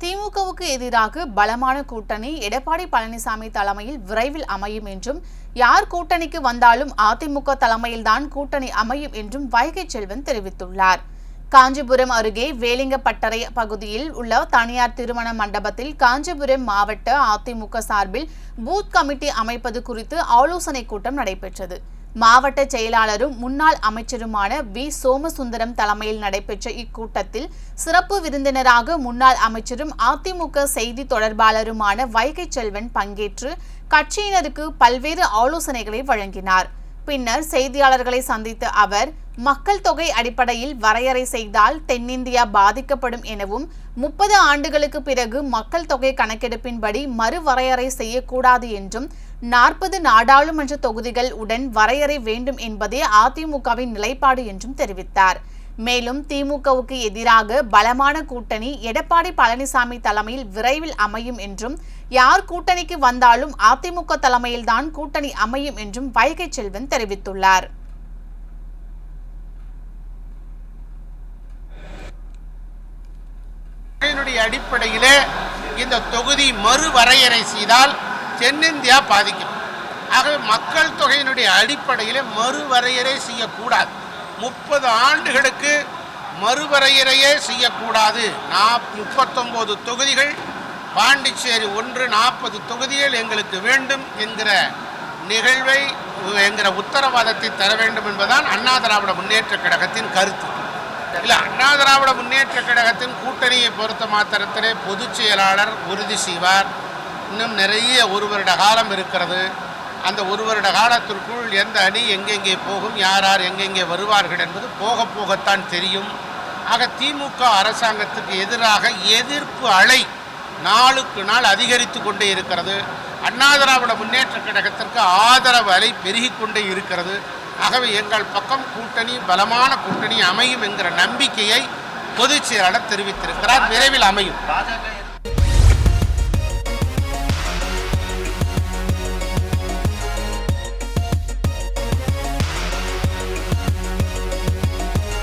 திமுகவுக்கு எதிராக பலமான கூட்டணி. எடப்பாடி பழனிசாமி தலைமையில் விரைவில் அமையும் என்றும் யார் கூட்டணிக்கு வந்தாலும் அதிமுக தலைமையில்தான் கூட்டணி அமையும் என்றும் வைகை செல்வன் தெரிவித்துள்ளார். காஞ்சிபுரம் அருகே வேலிங்கப்பட்டறை பகுதியில் உள்ள தனியார் திருமண மண்டபத்தில் காஞ்சிபுரம் மாவட்ட அதிமுக சார்பில் பூத் கமிட்டி அமைப்பது குறித்து ஆலோசனைக் கூட்டம் நடைபெற்றது. மாவட்ட செயலாளரும் முன்னாள் அமைச்சருமான வி. சோமசுந்தரம் தலைமையில் நடைபெற்ற இக்கூட்டத்தில் சிறப்பு விருந்தினராக முன்னாள் அமைச்சரும் அதிமுக செய்தி தொடர்பாளருமான வைகை செல்வன் பங்கேற்று கட்சியினருக்கு பல்வேறு ஆலோசனைகளை வழங்கினார். பின்னர் செய்தியாளர்களை சந்தித்த அவர் மக்கள் தொகை அடிப்படையில் வரையறை செய்தால் தென்னிந்தியா பாதிக்கப்படும் எனவும் முப்பது ஆண்டுகளுக்கு பிறகு மக்கள் தொகை கணக்கெடுப்பின்படி மறுவரையறை செய்யக்கூடாது என்றும் நாற்பது நாடாளுமன்ற தொகுதிகள் உடன் வரையறை வேண்டும் என்பதே அதிமுகவின் நிலைப்பாடு என்றும் தெரிவித்தார். மேலும் திமுகவுக்கு எதிராக பலமான கூட்டணி எடப்பாடி பழனிசாமி தலைமையில் விரைவில் அமையும் என்றும் யார் கூட்டணிக்கு வந்தாலும் அதிமுக தலைமையில்தான் கூட்டணி அமையும் என்றும் வைகை செல்வன் தெரிவித்துள்ளார். இதனுடைய அடிப்படையிலே இந்த தொகுதி மறுவரையறை செய்தால் தென்னிந்தியா பாதிக்கும். ஆகவே மக்கள் தொகையினுடைய அடிப்படையில் மறுவரையறை செய்யக்கூடாது. முப்பது ஆண்டுகளுக்கு மறுவரையறையே செய்யக்கூடாது. நாப் முப்பத்தொம்போது தொகுதிகள் பாண்டிச்சேரி ஒன்று நாற்பது தொகுதிகள் எங்களுக்கு வேண்டும் என்கிற நிகழ்வை என்கிற உத்தரவாதத்தை தர வேண்டும் என்பதுதான் அண்ணா திராவிட முன்னேற்ற கழகத்தின் கருத்து. இல்லை அண்ணா திராவிட முன்னேற்ற கழகத்தின் கூட்டணியை பொறுத்த மாத்திரத்திலே பொதுச் செயலாளர் உறுதி செய்வார். இன்னும் நிறைய ஒரு வருட காலம் இருக்கிறது. அந்த ஒரு வருட காலத்திற்குள் எந்த அணி எங்கெங்கே போகும் யார் யார் எங்கெங்கே வருவார்கள் என்பது போக போகத்தான் தெரியும். ஆக திமுக அரசாங்கத்துக்கு எதிராக எதிர்ப்பு அலை நாளுக்கு நாள் அதிகரித்து கொண்டே இருக்கிறது. அண்ணா திராவிட முன்னேற்ற கழகத்திற்கு ஆதரவு அலை பெருகிக் கொண்டே இருக்கிறது. ஆகவே எங்கள் பக்கம் கூட்டணி பலமான கூட்டணி அமையும் என்கிற நம்பிக்கையை பொதுச் செயலாளர் தெரிவித்திருக்கிறார். விரைவில் அமையும். பாஜக